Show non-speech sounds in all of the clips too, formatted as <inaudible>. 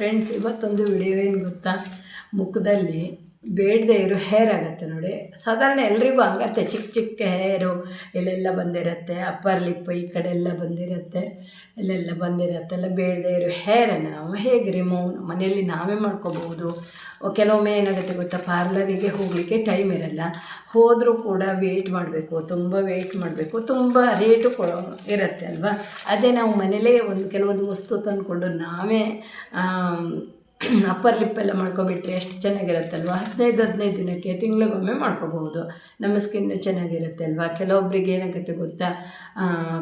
Friends ಇವತ್ತೊಂದು video ಏನು ಗೊತ್ತಾ? ಮುಖದಲ್ಲಿ ಬೇಡದೆ ಇರೋ ಹೇರ್ ಆಗುತ್ತೆ ನೋಡಿ. ಸಾಧಾರಣ ಎಲ್ರಿಗೂ ಹಂಗತ್ತೆ. ಚಿಕ್ಕ ಚಿಕ್ಕ ಹೇರು ಎಲ್ಲೆಲ್ಲ ಬಂದಿರುತ್ತೆ. ಅಪ್ಪರ್ ಲಿಪ್ ಈ ಕಡೆ ಎಲ್ಲ ಬಂದಿರುತ್ತೆ. ಎಲ್ಲೆಲ್ಲ ಬಂದಿರುತ್ತೆ. ಎಲ್ಲ ಬೇಡದೆ ಇರೋ ಹೇರನ್ನು ನಾವು ಹೇಗೆ ರಿಮೂವ್ ಮನೆಯಲ್ಲಿ ನಾವೇ ಮಾಡ್ಕೋಬಹುದು? ಕೆಲವೊಮ್ಮೆ ಏನಾಗುತ್ತೆ ಗೊತ್ತಾ? ಪಾರ್ಲರಿಗೆ ಹೋಗಲಿಕ್ಕೆ ಟೈಮ್ ಇರಲ್ಲ. ಹೋದರೂ ಕೂಡ ವೇಟ್ ಮಾಡಬೇಕು. ತುಂಬ ವೇಟ್ ಮಾಡಬೇಕು. ತುಂಬ ರೇಟು ಕೊ, ಇರುತ್ತೆ ಅಲ್ವಾ? ಅದೇ ನಾವು ಮನೇಲೇ ಒಂದು ಕೆಲವೊಂದು ವಸ್ತು ತಂದುಕೊಂಡು ನಾವೇ <clears throat> ಅಪ್ಪರ್ ಲಿಪ್ ಎಲ್ಲ ಮಾಡ್ಕೊಬಿಟ್ರೆ ಎಷ್ಟು ಚೆನ್ನಾಗಿರುತ್ತಲ್ವ? ಹದಿನೈದು ಹದಿನೈದು ದಿನಕ್ಕೆ ತಿಂಗಳಿಗೊಮ್ಮೆ ಮಾಡ್ಕೋಬಹುದು. ನಮ್ಮ ಸ್ಕಿನ್ ಚೆನ್ನಾಗಿರುತ್ತೆ ಅಲ್ವಾ? ಕೆಲವೊಬ್ರಿಗೆ ಏನಾಗುತ್ತೆ ಗೊತ್ತಾ?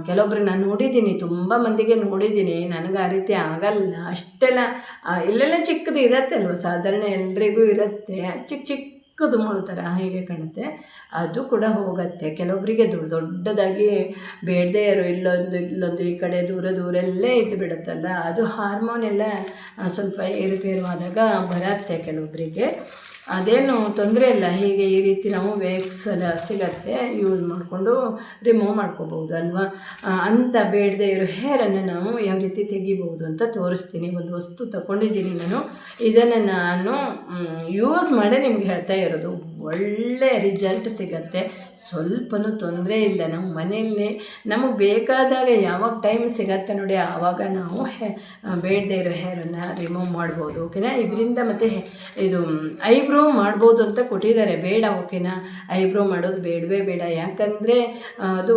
ಕೆಲವೊಬ್ರಿಗೆ ನಾನು ನೋಡಿದ್ದೀನಿ, ತುಂಬ ಮಂದಿಗೆ ನೋಡಿದ್ದೀನಿ, ನನಗೆ ಆ ರೀತಿ ಆಗಲ್ಲ. ಅಷ್ಟೆಲ್ಲ ಇಲ್ಲೆಲ್ಲ ಚಿಕ್ಕದು ಇರತ್ತೆ ಅಲ್ವ? ಸಾಧಾರಣ ಎಲ್ರಿಗೂ ಇರುತ್ತೆ. ಚಿಕ್ಕ ಚಿಕ್ಕದು ಮುಳು ಥರ ಹೀಗೆ ಕಾಣುತ್ತೆ? ಅದು ಕೂಡ ಹೋಗುತ್ತೆ. ಕೆಲವೊಬ್ಬರಿಗೆ ದೊಡ್ಡ ದೊಡ್ಡದಾಗಿ ಬೇಡದೇ ಇರೋ ಇಲ್ಲೊಂದು ಇಲ್ಲೊಂದು ಈ ಕಡೆ ದೂರ ದೂರ ಎಲ್ಲೇ ಇದ್ದು ಬಿಡುತ್ತಲ್ಲ ಅದು ಹಾರ್ಮೋನ್ ಎಲ್ಲ ಸ್ವಲ್ಪ ಏರುಪೇರು ಆದಾಗ ಬರುತ್ತೆ ಕೆಲವೊಬ್ಬರಿಗೆ ಅದೇನು ತೊಂದರೆ ಇಲ್ಲ. ಹೀಗೆ ಈ ರೀತಿ ನಾವು ವೇಕ್ಸ್ ಎಲ್ಲ ಸಿಗತ್ತೆ, ಯೂಸ್ ಮಾಡಿಕೊಂಡು ರಿಮೂವ್ ಮಾಡ್ಕೋಬೋದು ಅಲ್ವಾ? ಅಂತ ಬೇಡದೇ ಇರೋ ಹೇರನ್ನು ನಾವು ಯಾವ ರೀತಿ ತೆಗಿಬೋದು ಅಂತ ತೋರಿಸ್ತೀನಿ. ಒಂದು ವಸ್ತು ತಗೊಂಡಿದ್ದೀನಿ ನಾನು. ಇದನ್ನು ನಾನು ಯೂಸ್ ಮಾಡೇ ನಿಮ್ಗೆ ಹೇಳ್ತಾ ಇರೋದು. ಒಳ್ಳೆ ರಿಸಲ್ಟ್ ಸಿಗತ್ತೆ. ಸ್ವಲ್ಪನೂ ತೊಂದರೆ ಇಲ್ಲ. ನಮ್ಮ ಮನೆಯಲ್ಲಿ ನಮಗೆ ಬೇಕಾದಾಗ ಯಾವಾಗ ಟೈಮ್ ಸಿಗತ್ತೆ ನೋಡಿ, ಆವಾಗ ನಾವು ಹೆ ಬೇಡದೇ ಇರೋ ಹೇರನ್ನು ರಿಮೂವ್ ಮಾಡ್ಬೋದು ಓಕೆನಾ ಇದರಿಂದ ಮತ್ತು ಇದು ಐಬ್ರೋ ಮಾಡ್ಬೋದು ಅಂತ ಕೊಟ್ಟಿದ್ದಾರೆ. ಬೇಡ ಓಕೆನಾ ಐಬ್ರೋ ಮಾಡೋದು ಬೇಡವೇ ಬೇಡ. ಯಾಕಂದರೆ ಅದು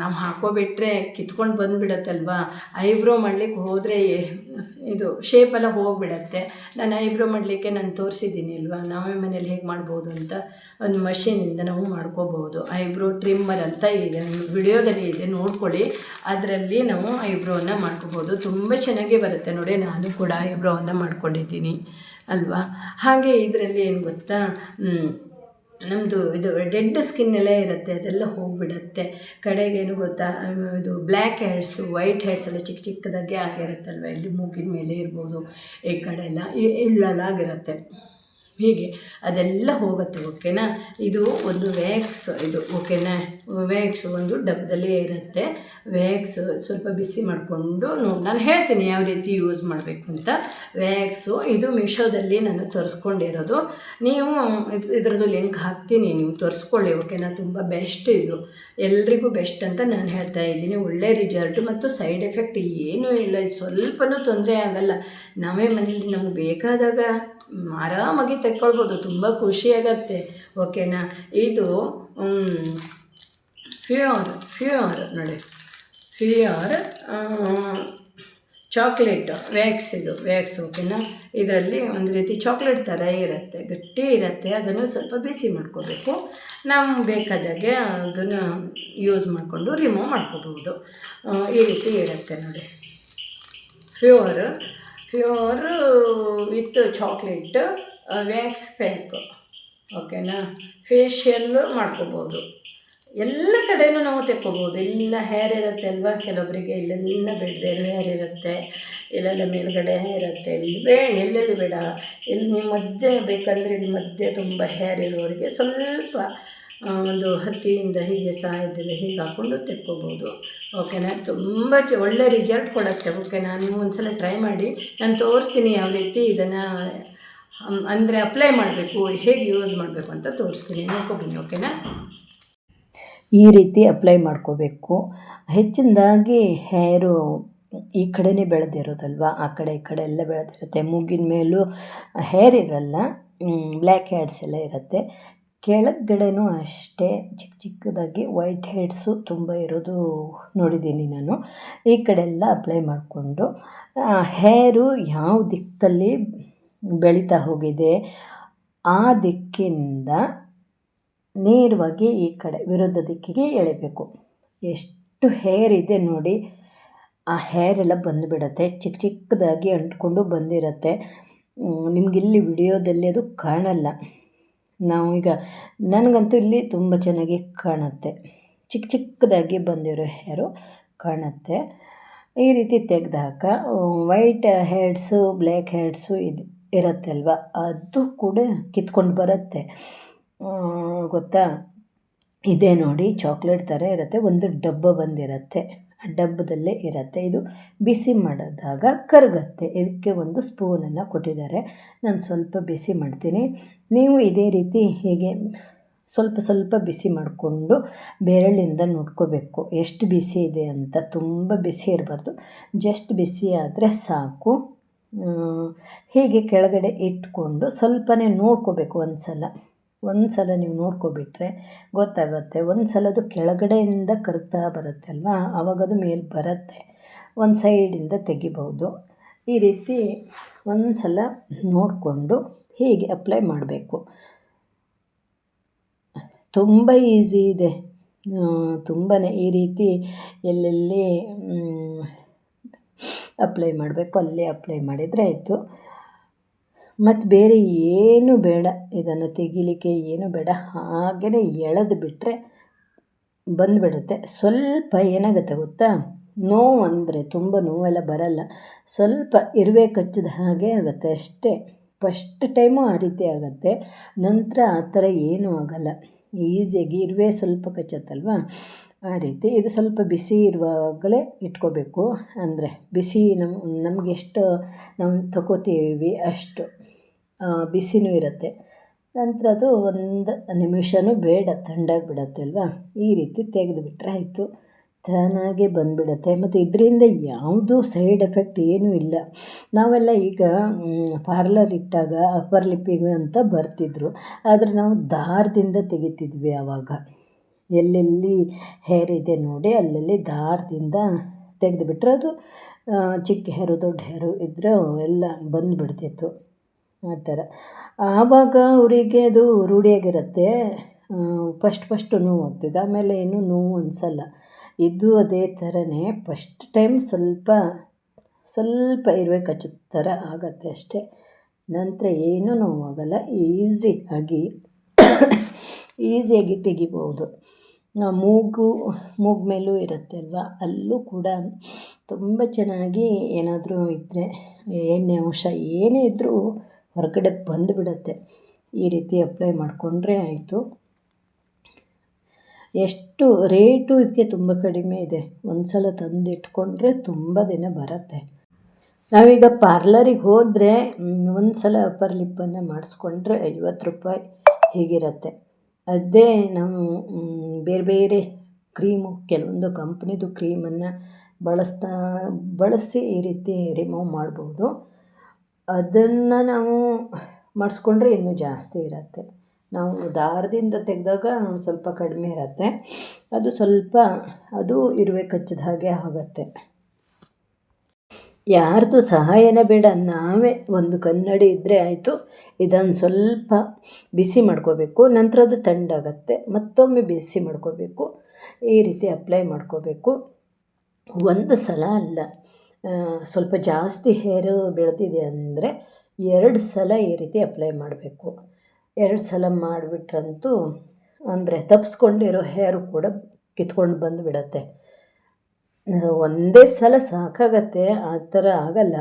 ನಾವು ಹಾಕೋಬಿಟ್ರೆ ಕಿತ್ಕೊಂಡು ಬಂದುಬಿಡತ್ತಲ್ವಾ? ಐಬ್ರೋ ಮಾಡಲಿಕ್ಕೆ ಹೋದರೆ ಇದು ಶೇಪೆಲ್ಲ ಹೋಗಿಬಿಡತ್ತೆ. ನಾನು ಐಬ್ರೋ ಮಾಡಲಿಕ್ಕೆ ನಾನು ತೋರಿಸಿದ್ದೀನಿ ಅಲ್ವಾ? ನಾವೇ ಮನೇಲಿ ಹೇಗೆ ಮಾಡ್ಬೋದು ಅಂತ. ಒಂದು ಮಷೀನಿಂದ ನಾವು ಮಾಡ್ಕೋಬೋದು. ಐಬ್ರೋ ಟ್ರಿಮ್ಮರ್ ಅಂತ ಇದೆ. ವಿಡಿಯೋದಲ್ಲಿ ಇದೆ. ನೋಡ್ಕೊಳ್ಳಿ. ಅದರಲ್ಲಿ ನಾವು ಐಬ್ರೋವನ್ನು ಮಾಡ್ಕೋಬೋದು. ತುಂಬ ಚೆನ್ನಾಗಿ ಬರುತ್ತೆ ನೋಡಿ. ನಾನು ಕೂಡ ಐಬ್ರೋವನ್ನು ಮಾಡ್ಕೊಂಡಿದ್ದೀನಿ. ಅಲ್ವಾ? ಹಾಗೆ ಇದರಲ್ಲಿ ಏನು ಗೊತ್ತಾ? ನಮ್ಮದು ಇದು ಡೆಡ್ ಸ್ಕಿನ್ ಎಲ್ಲ ಇರುತ್ತೆ. ಅದೆಲ್ಲ ಹೋಗಿಬಿಡತ್ತೆ. ಕಡೆಗೇನು ಗೊತ್ತಾ? ಇದು ಬ್ಲ್ಯಾಕ್ ಹೆಡ್ಸು ವೈಟ್ ಹೆಡ್ಸ್ ಎಲ್ಲ ಚಿಕ್ಕ ಚಿಕ್ಕದಾಗೆ ಆಗಿರುತ್ತಲ್ವ? ಇಲ್ಲಿ ಮೂಗಿನ ಮೇಲೆ ಇರ್ಬೋದು. ಈ ಕಡೆ ಎಲ್ಲ ಇ- ಇಲ್ಲೆಲ್ಲ ಆಗಿರುತ್ತೆ ಹೀಗೆ? ಅದೆಲ್ಲ ಹೋಗುತ್ತೆ, ಓಕೆನಾ? ಇದು ಒಂದು ವ್ಯಾಕ್ಸ್ ಇದು, ಓಕೆನಾ? ವ್ಯಾಕ್ಸ್ ಒಂದು ಡಬ್ಬದಲ್ಲಿ ಇರುತ್ತೆ. ವ್ಯಾಕ್ಸ್ ಸ್ವಲ್ಪ ಬಿಸಿ ಮಾಡಿಕೊಂಡು ನೋಡಿ ನಾನು ಹೇಳ್ತೀನಿ ಯಾವ ರೀತಿ ಯೂಸ್ ಮಾಡಬೇಕು ಅಂತ. ವ್ಯಾಕ್ಸು ಇದು ಮಿಶೋದಲ್ಲಿ ನಾನು ತರಿಸ್ಕೊಂಡಿರೋದು. ನೀವು ಇದು, ಇದರದ್ದು ಲಿಂಕ್ ಹಾಕ್ತೀನಿ, ನೀವು ತರಿಸ್ಕೊಳ್ಳಿ, ಓಕೆನಾ? ತುಂಬ ಬೆಸ್ಟ್ ಇದು. ಎಲ್ರಿಗೂ ಬೆಸ್ಟ್ ಅಂತ ನಾನು ಹೇಳ್ತಾ ಇದ್ದೀನಿ. ಒಳ್ಳೆ ರಿಸಲ್ಟ್ ಮತ್ತು ಸೈಡ್ ಎಫೆಕ್ಟ್ ಏನೂ ಇಲ್ಲ. ಇದು ಸ್ವಲ್ಪನೂ ತೊಂದರೆ ಆಗಲ್ಲ. ನಾವೇ ಮನೇಲಿ ನಮ್ಗೆ ಬೇಕಾದಾಗ ಆರಾಮಾಗಿ ತೆಕ್ಕೊಳ್ಬೋದು, ತುಂಬ ಖುಷಿಯಾಗತ್ತೆ ಓಕೆನಾ ಇದು ಫ್ಯೂರ್ ಫ್ಯೂರ್ ನೋಡಿ. ಫ್ಯೂರ್ ಚಾಕ್ಲೇಟ್ ವ್ಯಾಕ್ಸ್ ಇದು ವ್ಯಾಕ್ಸ್ ಓಕೆನಾ ಇದರಲ್ಲಿ ಒಂದು ರೀತಿ ಚಾಕ್ಲೇಟ್ ಥರ ಇರುತ್ತೆ, ಗಟ್ಟಿ ಇರುತ್ತೆ, ಅದನ್ನು ಸ್ವಲ್ಪ ಬಿಸಿ ಮಾಡ್ಕೋಬೇಕು. ನಾವು ಬೇಕಾದಾಗೆ ಅದನ್ನು ಯೂಸ್ ಮಾಡಿಕೊಂಡು ರಿಮೂವ್ ಮಾಡ್ಕೋಬಹುದು. ಈ ರೀತಿ ಇರುತ್ತೆ ನೋಡಿ. Pure pure with chocolate wax pack. ಓಕೆನಾ? ಫೇಶಿಯಲ್ ಮಾಡ್ಕೋಬೋದು. ಎಲ್ಲ ಕಡೆಯೂ ನಾವು ತೆಕ್ಕೋಬೋದು. ಎಲ್ಲ ಹೇರ್ ಇರುತ್ತೆ ಅಲ್ವಾ? ಕೆಲವೊಬ್ಬರಿಗೆ ಇಲ್ಲೆಲ್ಲ ಬೇಡದೆ ಇರೋ ಹೇರ್ ಇರುತ್ತೆ. ಇಲ್ಲೆಲ್ಲ ಮೇಲ್ಗಡೆ ಇರುತ್ತೆ. ಇಲ್ಲಿ ಬೇಡ ಎಲ್ಲೆಲ್ಲಿ ಬೇಡ. ಇಲ್ಲಿ ನೀವು ಮಧ್ಯೆ ಬೇಕಂದರೆ ಇಲ್ಲಿ ಮಧ್ಯೆ ತುಂಬ ಹೇರ್ ಇರೋರಿಗೆ ಸ್ವಲ್ಪ ಒಂದು ಹತ್ತಿಯಿಂದ ಹೀಗೆ ಸಾಯದಲ್ಲಿ ಹೀಗೆ ಹಾಕ್ಕೊಂಡು ತೆಕ್ಕೋಬೋದು. ಓಕೆನಾ ತುಂಬ ಚ, ಒಳ್ಳೆ ರಿಸಲ್ಟ್ ಕೊಡುತ್ತೆ. ಓಕೆನಾ ನೀವು ಒಂದ್ಸಲ ಟ್ರೈ ಮಾಡಿ, ನಾನು ತೋರಿಸ್ತೀನಿ ಯಾವ ರೀತಿ ಇದನ್ನು ಅಂದರೆ ಅಪ್ಲೈ ಮಾಡಬೇಕು, ಹೇಗೆ ಯೂಸ್ ಮಾಡಬೇಕು ಅಂತ ತೋರಿಸ್ತೀನಿ. ನೋಡ್ಕೊಬನ್ನಿ ಓಕೆನಾ ಈ ರೀತಿ ಅಪ್ಲೈ ಮಾಡ್ಕೋಬೇಕು. ಹೆಚ್ಚಿನದಾಗಿ ಹೇರು ಈ ಕಡೆನೇ ಬೆಳೆದಿರೋದಲ್ವ? ಆ ಕಡೆ, ಈ ಕಡೆ ಎಲ್ಲ ಬೆಳೆದಿರುತ್ತೆ. ಮೂಗಿನ ಮೇಲೂ ಹೇರ್ ಇರಲ್ಲ. ಬ್ಲ್ಯಾಕ್ ಹೇರ್ಸ್ ಎಲ್ಲ ಇರುತ್ತೆ. ಕೆಳಗಡೆನೂ ಅಷ್ಟೇ ಚಿಕ್ಕ ಚಿಕ್ಕದಾಗಿ ವೈಟ್ ಹೆಡ್ಸು ತುಂಬ ಇರೋದು ನೋಡಿದ್ದೀನಿ ನಾನು. ಈ ಕಡೆ ಎಲ್ಲ ಅಪ್ಲೈ ಮಾಡಿಕೊಂಡು ಹೇರು ಯಾವ ದಿಕ್ಕಲ್ಲಿ ಬೆಳೀತಾ ಹೋಗಿದೆ, ಆ ದಿಕ್ಕಿಂದ ನೇರವಾಗಿ ಈ ಕಡೆ ವಿರುದ್ಧ ದಿಕ್ಕಿಗೆ ಎಳಿಬೇಕು. ಎಷ್ಟು ಹೇರ್ ಇದೆ ನೋಡಿ, ಆ ಹೇರ್ ಎಲ್ಲ ಬಂದುಬಿಡತ್ತೆ, ಚಿಕ್ಕ ಚಿಕ್ಕದಾಗಿ ಅಂಟ್ಕೊಂಡು ಬಂದಿರತ್ತೆ. ನಿಮಗಿಲ್ಲಿ ವಿಡಿಯೋದಲ್ಲಿ ಅದು ಕಾಣಲ್ಲ. ನಾವು ಈಗ ನನಗಂತೂ ಇಲ್ಲಿ ತುಂಬ ಚೆನ್ನಾಗಿ ಕಾಣುತ್ತೆ. ಚಿಕ್ಕ ಚಿಕ್ಕದಾಗಿ ಬಂದಿರೋ ಹೇರು ಕಾಣುತ್ತೆ. ಈ ರೀತಿ ತೆಗೆದಾಗ ವೈಟ್ ಹೆಡ್ಸು ಬ್ಲ್ಯಾಕ್ ಹೆಡ್ಸು ಇದು ಇರುತ್ತೆ ಅದು ಕೂಡ ಕಿತ್ಕೊಂಡು ಬರುತ್ತೆ. ಗೊತ್ತಾ? ಇದೇ ನೋಡಿ ಚಾಕ್ಲೇಟ್ ಥರ ಇರುತ್ತೆ. ಒಂದು ಡಬ್ಬ ಬಂದಿರುತ್ತೆ. ಡಬ್ಬದಲ್ಲೇ ಇರುತ್ತೆ. ಇದು ಬಿಸಿ ಮಾಡಿದಾಗ ಕರಗತ್ತೆ. ಇದಕ್ಕೆ ಒಂದು ಸ್ಪೂನನ್ನು ಕೊಟ್ಟಿದ್ದಾರೆ. ನಾನು ಸ್ವಲ್ಪ ಬಿಸಿ ಮಾಡ್ತೀನಿ. ನೀವು ಇದೇ ರೀತಿ ಹೀಗೆ ಸ್ವಲ್ಪ ಸ್ವಲ್ಪ ಬಿಸಿ ಮಾಡಿಕೊಂಡು ಬೆರಳಿಂದ ನೋಡ್ಕೋಬೇಕು. ಎಷ್ಟು ಬಿಸಿ ಇದೆ ಅಂತ ತುಂಬ ಬಿಸಿ ಇರಬಾರ್ದು. ಜಸ್ಟ್ ಬಿಸಿ ಆದರೆ ಸಾಕು. ಹೀಗೆ ಕೆಳಗಡೆ ಇಟ್ಕೊಂಡು ಸ್ವಲ್ಪನೇ ನೋಡ್ಕೋಬೇಕು ಒಂದು ಸಲ ಒಂದು ಸಲ ನೀವು ನೋಡ್ಕೊಬಿಟ್ರೆ ಗೊತ್ತಾಗುತ್ತೆ. ಒಂದು ಸಲ ಅದು ಕೆಳಗಡೆಯಿಂದ ಕರಗ್ತಾ ಬರುತ್ತೆ ಅಲ್ವಾ? ಆವಾಗ ಅದು ಮೇಲೆ ಬರುತ್ತೆ. ಒಂದು ಸೈಡಿಂದ ತೆಗಿಬಹುದು. ಈ ರೀತಿ ಒಂದು ಸಲ ನೋಡಿಕೊಂಡು ಹೀಗೆ ಅಪ್ಲೈ ಮಾಡಬೇಕು. ತುಂಬ ಈಸಿ ಇದೆ. ತುಂಬಾ ಈ ರೀತಿ ಎಲ್ಲೆಲ್ಲಿ ಅಪ್ಲೈ ಮಾಡಬೇಕು, ಅಲ್ಲೇ ಅಪ್ಲೈ ಮಾಡಿದರೆ ಆಯಿತು. ಮತ್ತು ಬೇರೆ ಏನು ಬೇಡ. ಇದನ್ನು ತೆಗಿಲಿಕ್ಕೆ ಏನು ಬೇಡ. ಹಾಗೆಯೇ ಎಳೆದು ಬಿಟ್ಟರೆ ಬಂದುಬಿಡುತ್ತೆ. ಸ್ವಲ್ಪ ಏನಾಗುತ್ತೆ ಗೊತ್ತಾ? ನೋವು ಅಂದರೆ ತುಂಬ ನೋವೆಲ್ಲ ಬರಲ್ಲ. ಸ್ವಲ್ಪ ಇರುವೆ ಕಚ್ಚಿದ ಹಾಗೆ ಆಗುತ್ತೆ ಅಷ್ಟೇ. ಫಸ್ಟ್ ಟೈಮು ಆ ರೀತಿ ಆಗುತ್ತೆ. ನಂತರ ಆ ಥರ ಏನೂ ಆಗಲ್ಲ. ಈಸಿಯಾಗಿ ಇರುವೆ ಸ್ವಲ್ಪ ಕಚ್ಚತ್ತಲ್ವ? ಆ ರೀತಿ ಇದು ಸ್ವಲ್ಪ ಬಿಸಿ ಇರುವಾಗಲೇ ಇಟ್ಕೋಬೇಕು. ಅಂದರೆ ಬಿಸಿ ನಮ್ಮ ನಮಗೆಷ್ಟು ನಾವು ತಗೋತೀವಿ ಅಷ್ಟು. ಬಿಸಿನೂ ಇರುತ್ತೆ. ನಂತರ ಅದು ಒಂದು ನಿಮಿಷವೂ ಬೇಡ ತಣ್ಣಗಾಗ್ಬಿಡತ್ತೆ ಅಲ್ವಾ? ಈ ರೀತಿ ತೆಗೆದುಬಿಟ್ರೆ ಆಯಿತು. ತಾನಾಗೆ ಬಂದುಬಿಡತ್ತೆ. ಮತ್ತು ಇದರಿಂದ ಯಾವುದೂ ಸೈಡ್ ಎಫೆಕ್ಟ್ ಏನೂ ಇಲ್ಲ. ನಾವೆಲ್ಲ ಈಗ ಪಾರ್ಲರ್ ಇಟ್ಟಾಗ ಅಪ್ಪರ್ ಲಿಪ್ಪಿಗೆ ಅಂತ ಬರ್ತಿದ್ರು. ಆದರೆ ನಾವು ದಾರದಿಂದ ತೆಗಿತಿದ್ವಿ ಆವಾಗ ಎಲ್ಲೆಲ್ಲಿ ಹೇರ್ ಇದೆ ನೋಡಿ, ಅಲ್ಲಲ್ಲಿ ದಾರದಿಂದ ತೆಗೆದುಬಿಟ್ರೆ ಅದು ಚಿಕ್ಕ ಹೇರು, ದೊಡ್ಡ ಹೇರು ಇದ್ದರೆ ಎಲ್ಲ ಬಂದುಬಿಡ್ತಿತ್ತು. ಆ ಥರ. ಆವಾಗ ಅವರಿಗೆ ಅದು ರೂಢಿಯಾಗಿರುತ್ತೆ. ಫಸ್ಟ್ ಫಸ್ಟು ನೋವು ಆಗ್ತಿದೆ, ಆಮೇಲೆ ಏನು ನೋವು ಅನಿಸಲ್ಲ. ಇದು ಅದೇ ಥರನೇ, ಫಸ್ಟ್ ಟೈಮ್ ಸ್ವಲ್ಪ ಸ್ವಲ್ಪ ಇರುವೆ ಕಚ್ಚೋ ಥರ ಆಗತ್ತೆ ಅಷ್ಟೇ. ನಂತರ ಏನೂ ನೋವಾಗಲ್ಲ ಈಸಿ ಆಗಿ, ಈಸಿಯಾಗಿ ತೆಗಿಬೋದು. ಮೂಗು ಮೂಗು ಮೇಲೂ ಇರುತ್ತೆ ಅಲ್ವಾ? ಅಲ್ಲೂ ಕೂಡ ತುಂಬ ಚೆನ್ನಾಗಿ ಏನಾದರೂ ಇದ್ದರೆ ಎಣ್ಣೆ ಅಂಶ ಏನೇ ಇದ್ದರೂ ಹೊರಗಡೆ ಬಂದುಬಿಡತ್ತೆ. ಈ ರೀತಿ ಅಪ್ಲೈ ಮಾಡಿಕೊಂಡ್ರೆ ಆಯಿತು. ಎಷ್ಟು ರೇಟು ಇದಕ್ಕೆ ತುಂಬ ಕಡಿಮೆ ಇದೆ. ಒಂದು ಸಲ ತಂದು ಇಟ್ಕೊಂಡ್ರೆ ತುಂಬ ದಿನ ಬರುತ್ತೆ. ನಾವೀಗ ಪಾರ್ಲರಿಗೆ ಹೋದರೆ ಒಂದು ಸಲ ಅಪ್ಪರ್ ಲಿಪ್ಪನ್ನು ಮಾಡಿಸ್ಕೊಂಡ್ರೆ ಐವತ್ತು ರೂಪಾಯಿ ಹೀಗಿರುತ್ತೆ. ಅದೇ ನಾವು ಬೇರೆ ಬೇರೆ ಕ್ರೀಮು ಕೆಲವೊಂದು ಕಂಪ್ನಿದು ಕ್ರೀಮನ್ನು ಬಳಸ್ತಾ, ಬಳಸಿ ಈ ರೀತಿ ರಿಮೂವ್ ಮಾಡ್ಬೋದು. ಅದನ್ನು ನಾವು ಮಾಡಿಸ್ಕೊಂಡ್ರೆ ಇನ್ನೂ ಜಾಸ್ತಿ ಇರುತ್ತೆ. ನಾವು ದಾರದಿಂದ ತೆಗೆದಾಗ ಸ್ವಲ್ಪ ಕಡಿಮೆ ಇರುತ್ತೆ. ಅದು ಸ್ವಲ್ಪ, ಅದು ಇರುವೆ ಕಚ್ಚಿದ ಹಾಗೆ ಆಗುತ್ತೆ. ಯಾರ್ದು ಸಹಾಯನೇ ಬೇಡ, ನಾವೇ ಒಂದು ಕನ್ನಡಿ ಇದ್ದರೆ ಆಯಿತು. ಇದನ್ನು ಸ್ವಲ್ಪ ಬಿಸಿ ಮಾಡ್ಕೋಬೇಕು. ನಂತರ ಅದು ತಂಡಾಗತ್ತೆ ಮತ್ತೊಮ್ಮೆ ಬಿಸಿ ಮಾಡ್ಕೋಬೇಕು. ಈ ರೀತಿ ಅಪ್ಲೈ ಮಾಡ್ಕೋಬೇಕು. ಒಂದು ಸಲ ಅಲ್ಲ. ಸ್ವಲ್ಪ ಜಾಸ್ತಿ ಹೇರು ಬೆಳೆದಿದೆ ಅಂದರೆ ಎರಡು ಸಲ ಈ ರೀತಿ ಅಪ್ಲೈ ಮಾಡಬೇಕು. ಎರಡು ಸಲ ಮಾಡಿಬಿಟ್ರಂತೂ ಅಂದರೆ ತಪ್ಪಿಸ್ಕೊಂಡಿರೋ ಹೇರು ಕೂಡ ಕಿತ್ಕೊಂಡು ಬಂದು ಬಿಡತ್ತೆ ಒಂದೇ ಸಲ ಸಾಕಾಗತ್ತೆ, ಆ ಥರ ಆಗಲ್ಲ.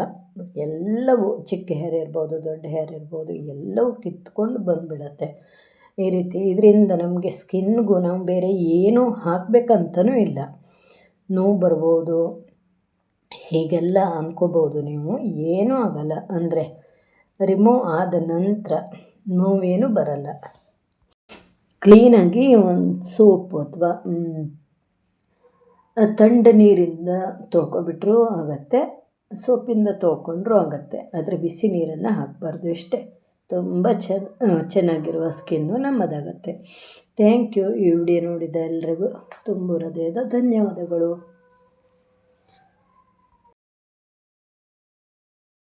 ಎಲ್ಲವೂ ಚಿಕ್ಕ ಹೇರ್ ಇರ್ಬೋದು, ದೊಡ್ಡ ಹೇರ್ ಇರ್ಬೋದು, ಎಲ್ಲವೂ ಕಿತ್ಕೊಂಡು ಬಂದುಬಿಡತ್ತೆ. ಈ ರೀತಿ ಇದರಿಂದ ನಮಗೆ ಸ್ಕಿನ್ಗೂ ನಾವು ಬೇರೆ ಏನೂ ಹಾಕಬೇಕಂತನೂ ಇಲ್ಲ. ನೋವು ಬರ್ಬೋದು ಹೀಗೆಲ್ಲ ಅಂದ್ಕೋಬೋದು ನೀವು. ಏನೂ ಆಗಲ್ಲ. ಅಂದರೆ ರಿಮೂವ್ ಆದ ನಂತರ ನೋವೇನು ಬರಲ್ಲ. ಕ್ಲೀನಾಗಿ ಒಂದು ಸೋಪ್ ಅಥವಾ ಥಂಡ ನೀರಿಂದ ತೊಳ್ಕೊಬಿಟ್ರೂ ಆಗುತ್ತೆ. ಸೋಪಿಂದ ತೊಳ್ಕೊಂಡ್ರೂ ಆಗುತ್ತೆ. ಆದರೆ ಬಿಸಿ ನೀರನ್ನು ಹಾಕಬಾರ್ದು ಇಷ್ಟೆ ತುಂಬ ಚೆನ್ನ ಚೆನ್ನಾಗಿರುವ ಸ್ಕಿನ್ನು ನಮ್ಮದಾಗತ್ತೆ. Thank you. ಈ ವಿಡಿಯೋ ನೋಡಿದ ಎಲ್ರಿಗೂ ತುಂಬ ಹೃದಯದ ಧನ್ಯವಾದಗಳು.